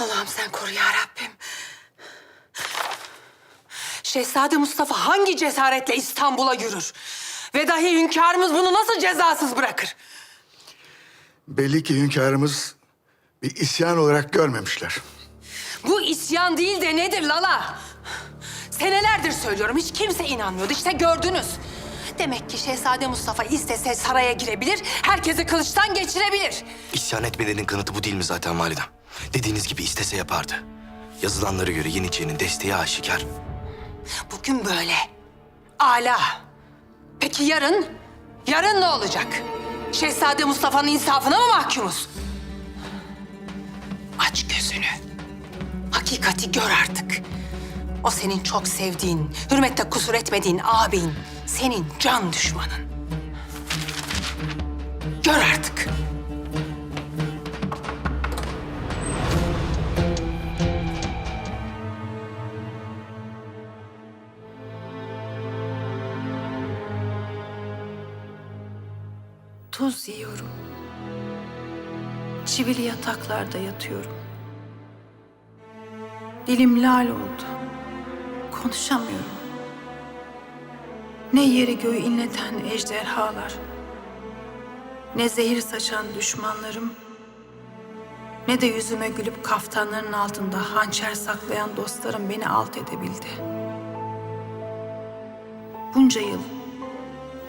Allah'ım sen koru ya Rabbim. Şehzade Mustafa hangi cesaretle İstanbul'a yürür? Ve dahi hünkârımız bunu nasıl cezasız bırakır? Belli ki hünkârımız bir isyan olarak görmemişler. Bu isyan değil de nedir Lala? Senelerdir söylüyorum hiç kimse inanmıyordu. İşte gördünüz. Demek ki Şehzade Mustafa istese saraya girebilir, herkesi kılıçtan geçirebilir. İsyan etmelerinin kanıtı bu değil mi zaten validem? Dediğiniz gibi istese yapardı. Yazılanlara göre Yeniçeri'nin desteği aşikar. Bugün böyle. Ala. Peki yarın? Yarın ne olacak? Şehzade Mustafa'nın insafına mı mahkumuz? Aç gözünü. Hakikati gör artık. O senin çok sevdiğin, hürmette kusur etmediğin abin, senin can düşmanın. Gör artık. Tuz yiyorum. Çivili yataklarda yatıyorum. Dilim lal oldu. Konuşamıyorum. Ne yeri göğü inleten ejderhalar, ne zehir saçan düşmanlarım, ne de yüzüme gülüp kaftanların altında hançer saklayan dostlarım beni alt edebildi. Bunca yıl,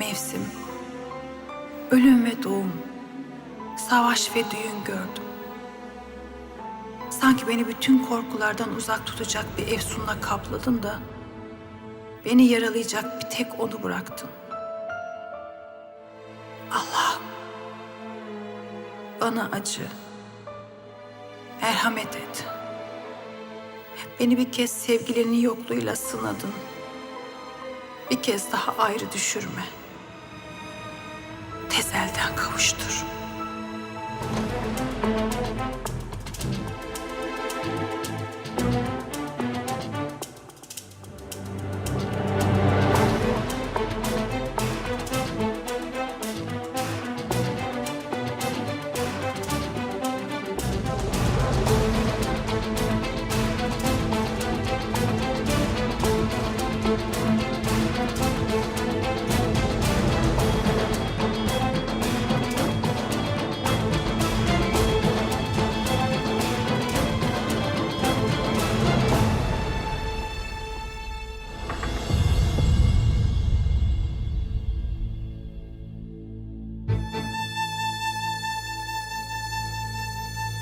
mevsim, Ölüm ve doğum, savaş ve düğün gördüm. Sanki beni bütün korkulardan uzak tutacak bir efsunla kapladın da... ...beni yaralayacak bir tek onu bıraktın. Allah, bana acı, merhamet et. Beni bir kez sevgilinin yokluğuyla sınadın. Bir kez daha ayrı düşürme tez elden kavuştur.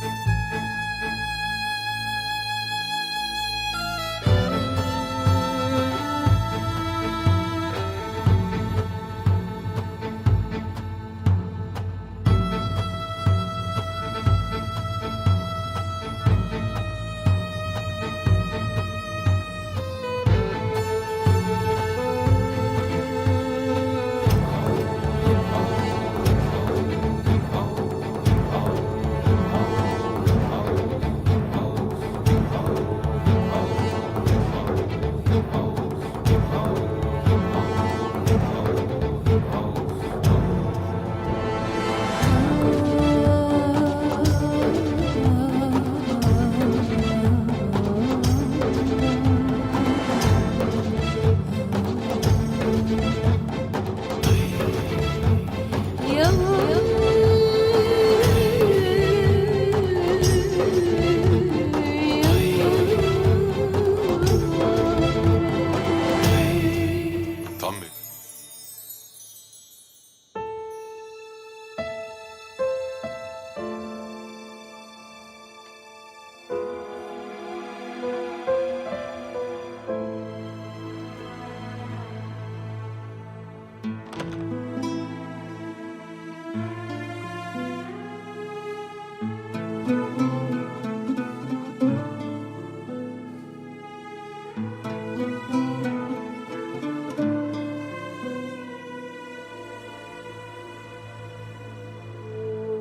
you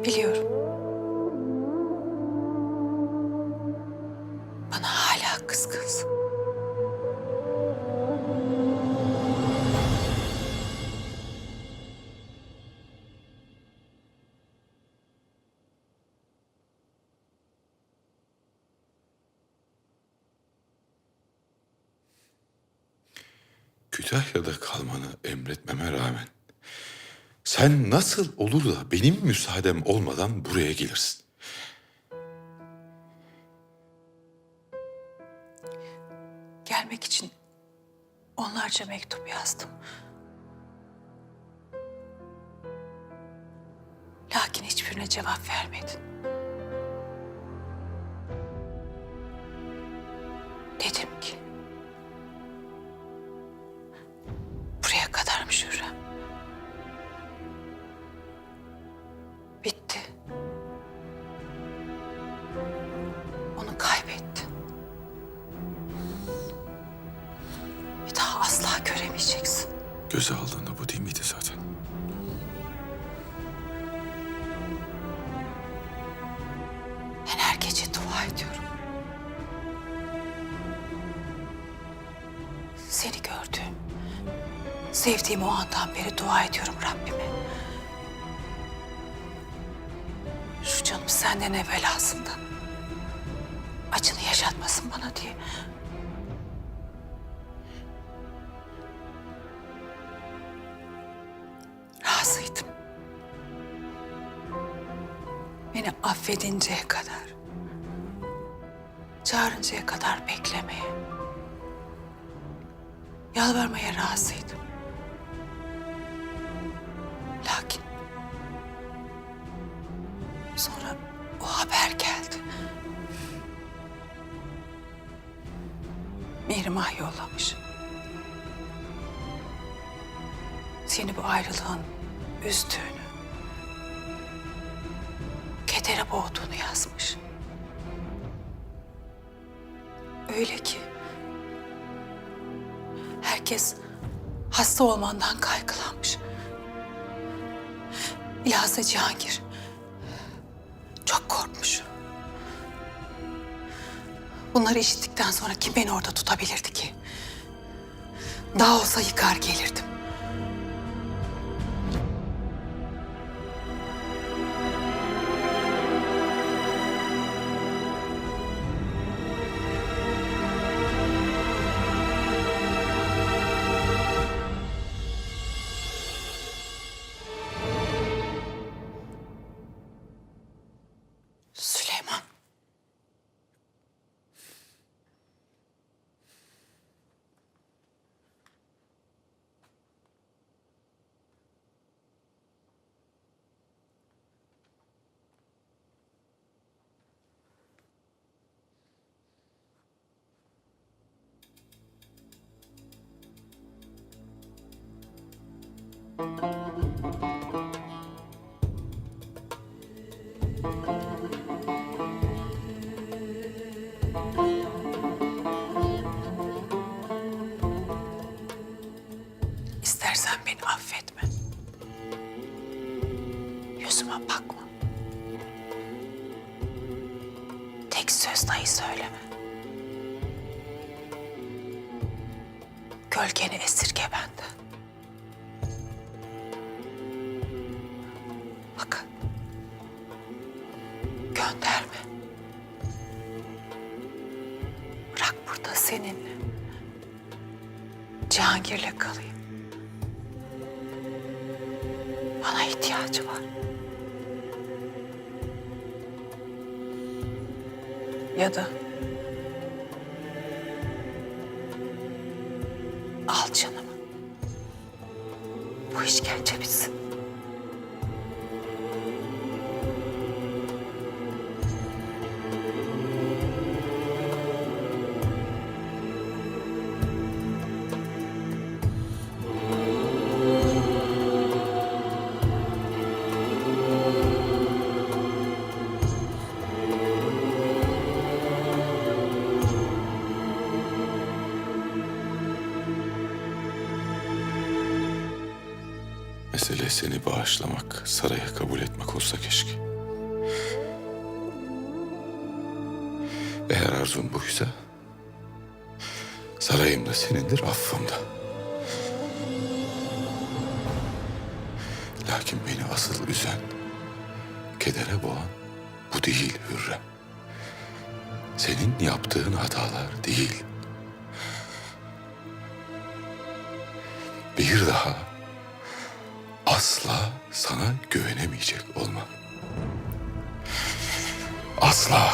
Biliyorum. Bana hala kızgınsın. Kütahya'da kalmanı emretmeme rağmen sen nasıl olur da benim müsaadem olmadan buraya gelirsin? Gelmek için onlarca mektup yazdım. Lakin hiçbirine cevap vermedin. Göze aldığında bu değil miydi zaten? Ben her gece dua ediyorum. Seni gördüğüm, sevdiğim o andan beri dua ediyorum Rabbime. Şu canım senden evvel aslında. Acını yaşatmasın bana diye. Affedinceye kadar, çağırıncaya kadar beklemeye, yalvarmaya razıydım. Lakin sonra o haber geldi. Mihrimah yollamış. Seni bu ayrılığın üzdüğünü, kedere boğduğunu yazmış. Öyle ki herkes hasta olmandan kaygılanmış. Bilhassa Cihangir çok korkmuş. Bunları işittikten sonra kim beni orada tutabilirdi ki? Daha olsa yıkar gelirdim. İstersen beni affetme. Yüzüme bakma. Tek söz söyleme. Gölgeni esirge benden. Cihangir'le kalayım. Bana ihtiyacı var. Ya da al canımı. Bu işkence bitsin. Mesele seni bağışlamak, saraya kabul etmek olsa keşke. Eğer arzun buysa, sarayım da senindir, affım da. Lakin beni asıl üzen, kedere boğan bu değil Hürrem. Senin yaptığın hatalar değil. bir daha asla sana güvenemeyecek olmam. Asla.